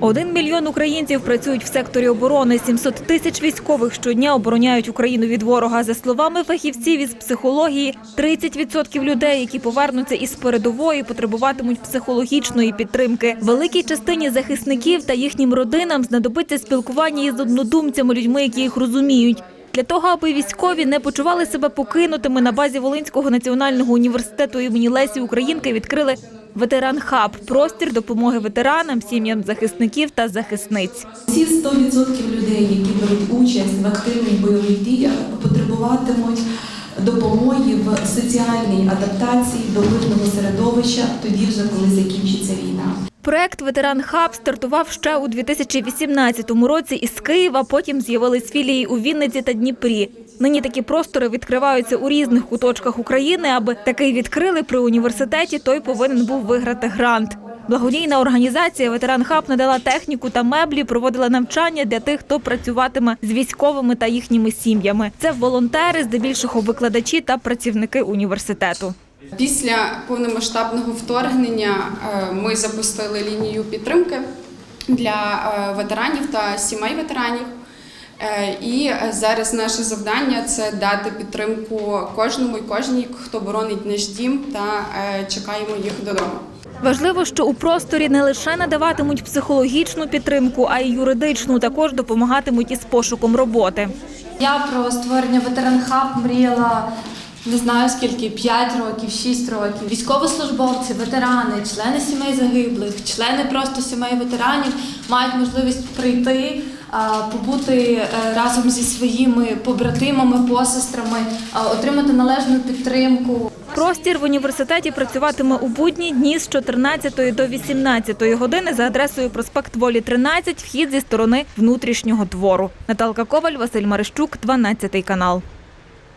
Один мільйон українців працюють в секторі оборони. 700 тисяч військових щодня обороняють Україну від ворога. За словами фахівців із психології, 30% людей, які повернуться із передової, потребуватимуть психологічної підтримки. Великій частині захисників та їхнім родинам знадобиться спілкування із однодумцями, людьми, які їх розуміють. Для того, аби військові не почували себе покинутими на базі Волинського національного університету імені Лесі Українки відкрили ветеран хаб простір допомоги ветеранам, сім'ям захисників та захисниць. Всі 100% людей, які беруть участь в активних бойових діях, допомоги в соціальній адаптації до мирного середовища тоді вже коли закінчиться війна. Проект Ветеран Хаб стартував ще у 2018 році із Києва. Потім з'явились філії у Вінниці та Дніпрі. Нині такі простори відкриваються у різних куточках України. Аби такий відкрили при університеті, той повинен був виграти грант. Благодійна організація Ветеран Хаб надала техніку та меблі, проводила навчання для тих, хто працюватиме з військовими та їхніми сім'ями. Це волонтери, здебільшого викладачі та працівники університету. Після повномасштабного вторгнення е, ми запустили лінію підтримки для е, ветеранів та сімей ветеранів. Е, І зараз наше завдання це дати підтримку кожному і кожній, хто боронить наш дім, та чекаємо їх додому. Важливо, що у просторі не лише надаватимуть психологічну підтримку, а й юридичну. Також допомагатимуть із пошуком роботи. Я про створення ветеран хаб мріяла не знаю скільки 5 років, 6 років. Військовослужбовці, ветерани, члени сімей загиблих, члени просто сімей ветеранів мають можливість прийти, побути е, разом зі своїми побратимами, посестрами, отримати належну підтримку. Простір в університеті працюватиме у будні дні з 14 до 18 години за адресою проспект Волі 13, вхід зі сторони внутрішнього двору. Наталка Коваль, Василь Марищук, 12 канал.